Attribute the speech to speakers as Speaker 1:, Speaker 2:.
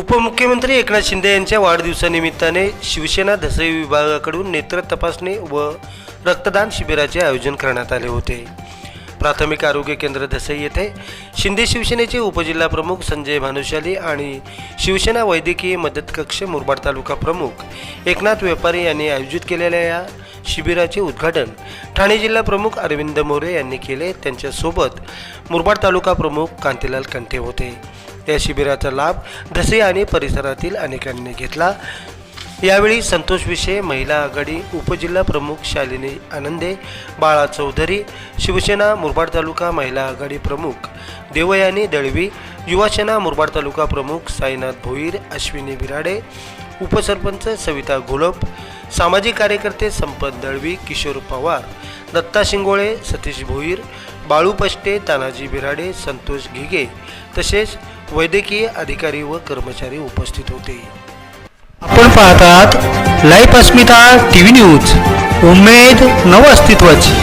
Speaker 1: उपमुख्यमंत्री एकनाथ शिंदे यांच्या वाढदिवसानिमित्ताने शिवसेना धसई विभागाकडून नेत्र तपासणी व रक्तदान शिबिराचे आयोजन करण्यात आले होते. प्राथमिक आरोग्य केंद्र धसई येथे शिंदे शिवसेनेचे उपजिल्हाप्रमुख संजय भानुशाली आणि शिवसेना वैद्यकीय मदत कक्ष मुरबाड तालुका प्रमुख एकनाथ व्यापारी यांनी आयोजित केलेल्या या शिबिराचे उद्घाटन ठाणे जिल्हा प्रमुख अरविंद मोरे यांनी केले. त्यांच्यासोबत मुरबाड तालुका प्रमुख कांतीलाल कंठे होते. या शिबिराचा लाभ धसे आणि परिसरातील अनेकांनी घेतला. यावेळी संतोष विषय महिला आघाडी उपजिल्हा प्रमुख शालिनी आनंदे बाळा चौधरी शिवसेना मुरबाड तालुका महिला आघाडी प्रमुख देवयानी दळवी युवासेना मुरबाड तालुका प्रमुख साईनाथ भोईर अश्विनी बिराडे उपसरपंच सविता घोलप सामाजिक कार्यकर्ते संपत दळवी किशोर पवार दत्ता शिंगोळे सतीश भोईर बाळू पष्टे तानाजी बिराडे संतोष घिगे तसेच वैद्यकीय अधिकारी व कर्मचारी उपस्थित होते.
Speaker 2: आपण पाहतात life Asmita T V news. उमेद नव अस्तित्वाची